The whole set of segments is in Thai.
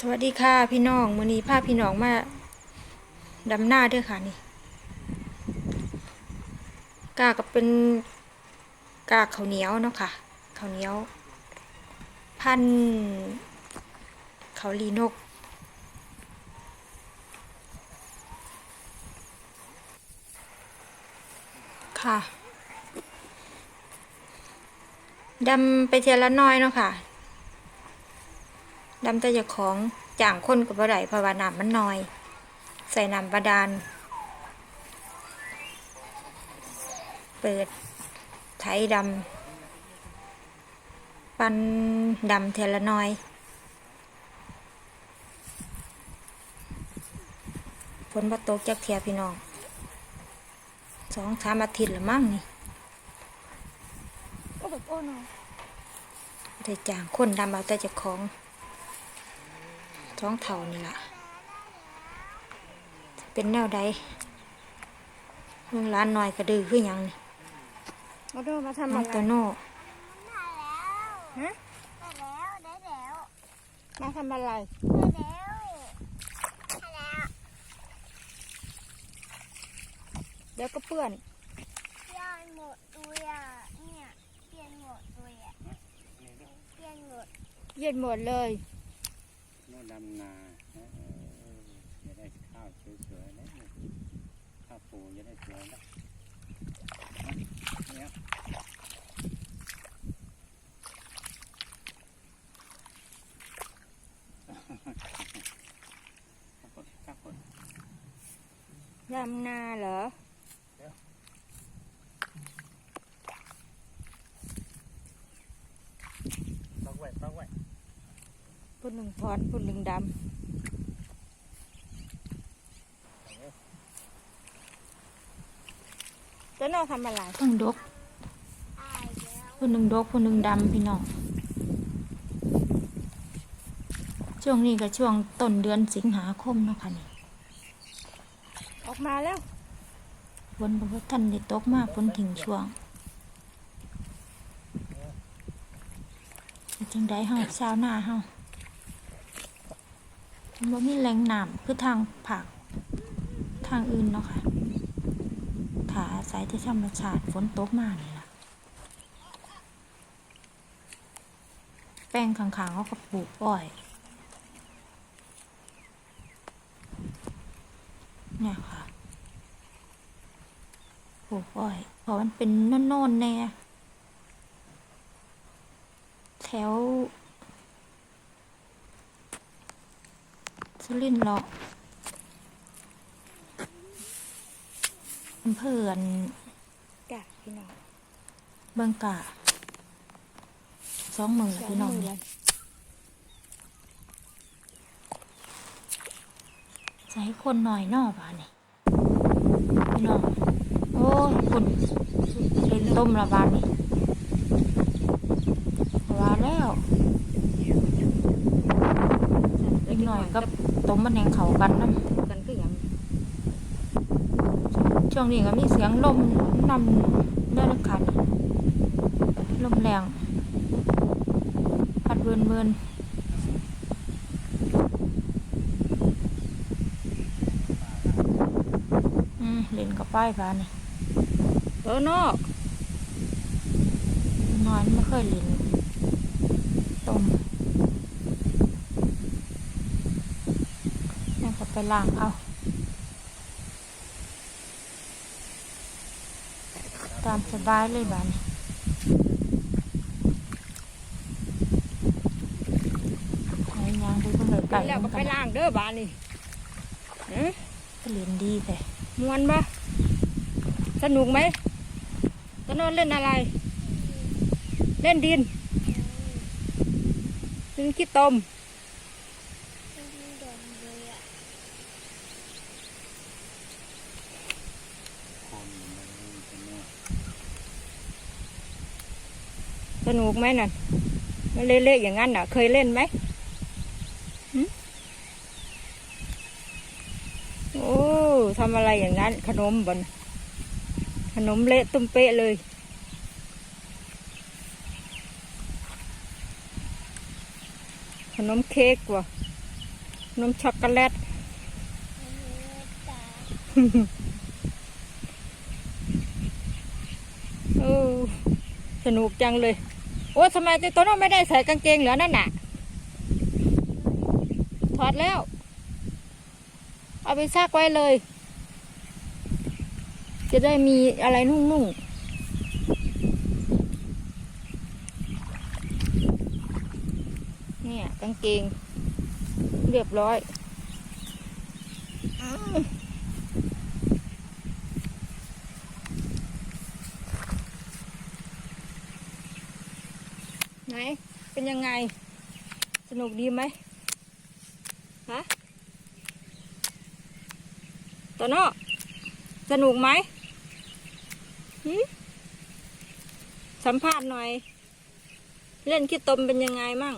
สวัสดีค่ะพี่น้องมื้อนี้พาพพี่น้องมาดำหน้าด้วยค่ะนี่กากับเป็นกาข้าวเหนียวเนาะค่ะข้าวเหนียว พันเขาวลีนก ค่ะดำไปเทียละน้อยเนาะค่ะ ดำแต่เจะของจ่างคนกับบ่ได้เพราะว่าน้ำมันน้อย ใส่น้ำบาดาล เปิดไถดำ ปันดำเทละน้อย ฝนบ่ตกจากเทียพี่น้องสองสามอาทิตย์ละมั้งนี่โอ้แบบโอ้หนอได้จ่างคนดำเอาแต่เจะของ ท้องเท่านี่ล่ะ เป็นแนวใดเรื่องร้านน้อยกระดือคือหยังนี่มาดูมาทำน้ออะงไรโตโน่ฮะได้แล้วได้แล้วมาทำอะไรได้แล้วได้แล้วเดี๋ยวก็เปื้อนเปลี่ยนหมดเลย ดเลยอะเปลี่ยนำนาจะได้ข้าวสวยๆนะข้าวปูจะได้สวยนะเนี่ยดำนาเหรอ ปักไว้ปักไว้ พุ่นหนึ่งพรพุ่นหนึ่งดำเจ้าน้องทำอะไรเพิ่งดกตายแล้วผู้หนึ่งดกผู้หนึ่งดำพี่น้องช่วงนี้ก็ช่วงต้นเดือนสิงหาคมเนาะค่ะนี่ออกมาแล้วฝนบ่ทันได้ตกมากฝนถึงช่วงเป็นจังไดเฮาชาวนาเฮามัน บ่มีแหล่งน้ำคือทางภาคทางอื่นเนาะค่ะถ้าอาศัยที่ธรรมชาติฝนตกมานี่ล่ะ แป้งข้างๆเขาก็ปลูกอ้อย เนี่ยค่ะปลูกอ้อยเพราะมันเป็นโน่นๆแน่แถว สุรินทร์เลาะอำเภออันกะพี่น้องเบืองกาสองมือพี่น้องเลเนี่ยยใส่คนหน่อยนอกบ้านนี่พี่น้องโอ้ยคุณเป็นต้มละบานนี่ว่าแล้วเล็กหน่อยก็ ต้มมันแหงเขากันน้ำกันคืออย่างช่วงนี้ก็มีเสียงลมนำเลื่อนขันลมแรงพัดเวินเวินอืมเล่นกับป้ายบ้านนี่เจ้าน้องนอนไม่เคยเล่นต้มนั่นก็ ไปล้างเอาตามสบายเลยบ้านนี่ไอ้ยางดูเพิ่งเลยไก่แล้วมัก็นไปกันล้างเด้อบ้านนี่ฮะก็เล่นดีแต่มวนปะสนุกไหมเจ้าน้องเล่นอะไร เล่นดินดินขี้ตม มันดินดมเลยอะ คนมันเป็นเนี่ย สนุกไหมน่ะมันเละๆอย่างนั้นน่ะ เคยเล่นไหมโอ้ทำอะไรอย่างนั้น ขนมบนขนมเละตุ้มเป๊ะเลยขนมเค้กว่ะนมช็อกโกแลตตาเออสนุกจังเลย โอ้ทำไมตัวโน้องไม่ได้ใส่กางเกงเหรอนั่นน่ะ ถอดแล้ว เอาไปซักไว้เลย จะได้มีอะไรนุ่งๆเนี่ยกางเกง เรียบร้อยอ ไหนเป็นยังไง สนุกดีไหมฮะตอนนอสนุกไหมหืมสัมภาษณ์หน่อย เล่นขี้ตมเป็นยังไงมั่ง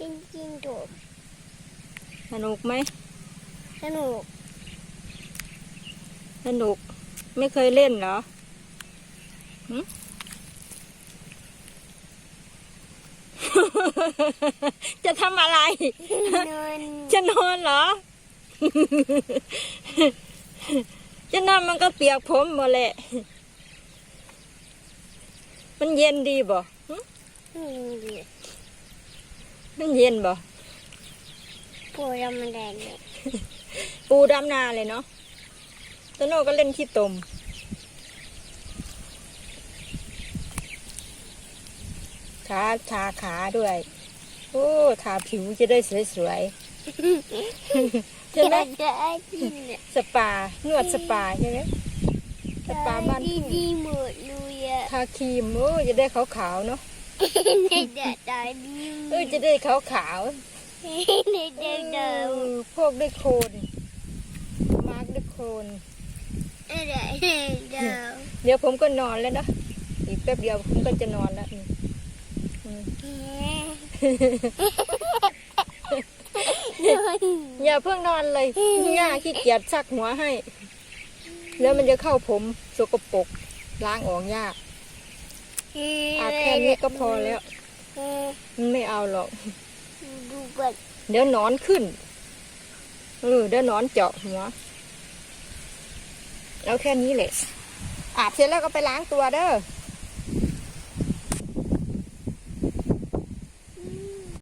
จริงจริงๆถูกสนุกไหมสนุก สนุก ไม่เคยเล่นเหรอหึ จะทำอะไร นอนจะนอนเหรอ จะนอนมันก็เปียกผมหมดแหละ มันเย็นดีบ่หึอืมดีมันเย็นบ่ ปูยำมันแดงเลยปูดำนาเลยเนาะตโน่ก็เล่นขี้ตมขาทาขาด้วย โอ้ทาผิวจะได้สวยๆใช่ไหมจะได้กินเนี่ยสปานวดสปาใช่ไหมสปาบ้านดีทุ่งดีหมดเลยอะทาครีมโอ้จะได้ขาวๆเนาะในเด็ดตาดีเออจะได้ขาวในเด็ดๆเดิมเออพวกด้วยโคลนมาร์กด้วยโคลนในเด็ดเดิมเดี๋ยวผมก็นอนแล้วนะอีกแป๊บเดียวผมก็จะนอนแล้วอืมอืมน อย่าเพิ่งนอนเลยย่าขี้เกียจซักหัวให้ แล้วมันจะเข้าผมสกปรกล้างออกยากอาบแค่นี้ก็พอแล้วไม่เอาหรอกเดี๋ยวนอนขึ้นเออเดี๋ยวนอนเจาะหัวเอาแค่นี้แหละอาบเสร็จแล้วก็ไปล้างตัวเด้อ